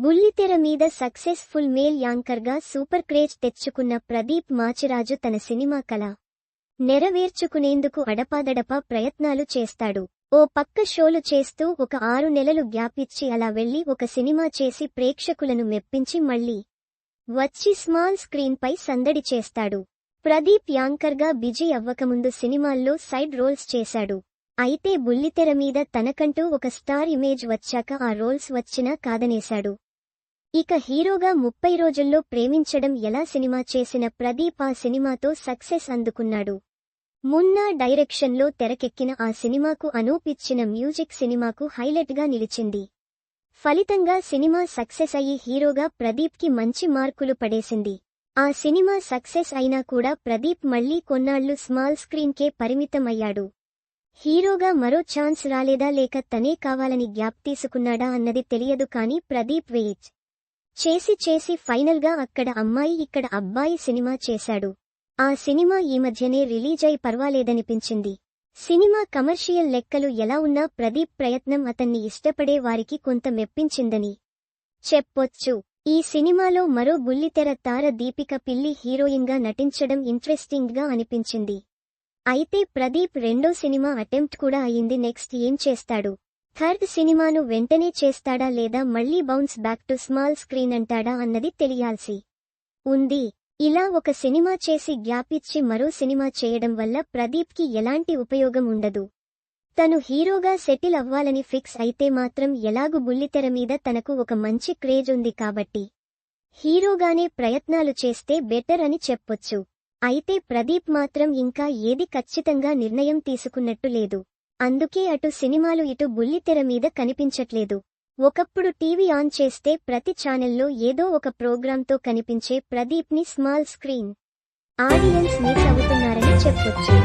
బుల్లితెర మీద successful male యాంకర్గా సూపర్ క్రేజ్ తెచ్చుకున్న ప్రదీప్ మాచిరాజు తన సినిమా కళ నెరవేర్చుకునేందుకు అడపాదడపా ప్రయత్నాలు చేస్తాడు. ఓ పక్క షోలు చేస్తూ ఒక ఆరు నెలలు గ్యాప్ ఇచ్చి అలా వెళ్ళి ఒక సినిమా చేసి ప్రేక్షకులను మెప్పించి మళ్ళీ వచ్చి స్మాల్ స్క్రీన్పై సందడి చేస్తాడు. ప్రదీప్ యాంకర్గా బిజీ అవ్వకముందు సినిమాల్లో సైడ్ రోల్స్ చేశాడు. అయితే బుల్లితెర మీద తనకంటూ ఒక స్టార్ ఇమేజ్ వచ్చాక ఆ రోల్స్ వచ్చినా కాదనేశాడు. ఇక హీరోగా ముప్పై రోజుల్లో ప్రేమించడం ఎలా సినిమా చేసిన ప్రదీప్ ఆ సినిమాతో సక్సెస్ అందుకున్నాడు. మున్నా డైరెక్షన్లో తెరకెక్కిన ఆ సినిమాకు అనూపిచ్చిన మ్యూజిక్ సినిమాకు హైలైట్గా నిలిచింది. ఫలితంగా సినిమా సక్సెస్ అయ్యి హీరోగా ప్రదీప్కి మంచి మార్కులు పడేసింది. ఆ సినిమా సక్సెస్ అయినా కూడా ప్రదీప్ మళ్ళీ కొన్నాళ్ళు స్మాల్ స్క్రీన్కే పరిమితమయ్యాడు. హీరోగా మరో ఛాన్స్ రాలేదా లేక తనే కావాలని గ్యాప్ తీసుకున్నాడా అన్నది తెలియదు కానీ ప్రదీప్ వెయిజ్ చేసి చేసి ఫైనల్గా అక్కడ అమ్మాయి ఇక్కడ అబ్బాయి సినిమా చేశాడు. ఆ సినిమా ఈ మధ్యనే రిలీజ్ అయి పర్వాలేదనిపించింది. సినిమా కమర్షియల్ లెక్కలు ఎలా ఉన్నా ప్రదీప్ ప్రయత్నం అతన్ని ఇష్టపడే వారికి కొంత మెప్పించిందని చెప్పొచ్చు. ఈ సినిమాలో మరో బుల్లితెర తార దీపిక పిల్లి హీరోయిన్గా నటించడం ఇంట్రెస్టింగ్గా అనిపించింది. అయితే ప్రదీప్ రెండో సినిమా అటెంప్ట్ కూడా అయింది. నెక్స్ట్ ఏం చేస్తాడు? థర్డ్ సినిమాను వెంటనే చేస్తాడా లేదా మళ్ళీ bounce back to small screen అంటాడా అన్నది తెలియాల్సి ఉంది. ఇలా ఒక సినిమా చేసి గ్యాప్ ఇచ్చి మరో సినిమా చేయడం వల్ల ప్రదీప్కి ఎలాంటి ఉపయోగం ఉండదు. తను హీరోగా సెటిల్ అవ్వాలని ఫిక్స్ అయితే మాత్రం ఎలాగు బుల్లితెర మీద తనకు ఒక మంచి క్రేజ్ ఉంది కాబట్టి హీరోగానే ప్రయత్నాలు చేస్తే బెటర్ అని చెప్పొచ్చు. అయితే ప్రదీప్ మాత్రం ఇంకా ఏది ఖచ్చితంగా నిర్ణయం తీసుకున్నట్టు లేదు. అందుకే అటు సినిమాలు ఇటు బుల్లితెర మీద కనిపించట్లేదు. ఒకప్పుడు టీవీ ఆన్ చేస్తే ప్రతి ఛానల్లో ఏదో ఒక ప్రోగ్రాంతో కనిపించే ప్రదీప్ని స్మాల్ స్క్రీన్. ఆడియన్స్ మిస్ అవుతున్నారని చెప్పొచ్చు.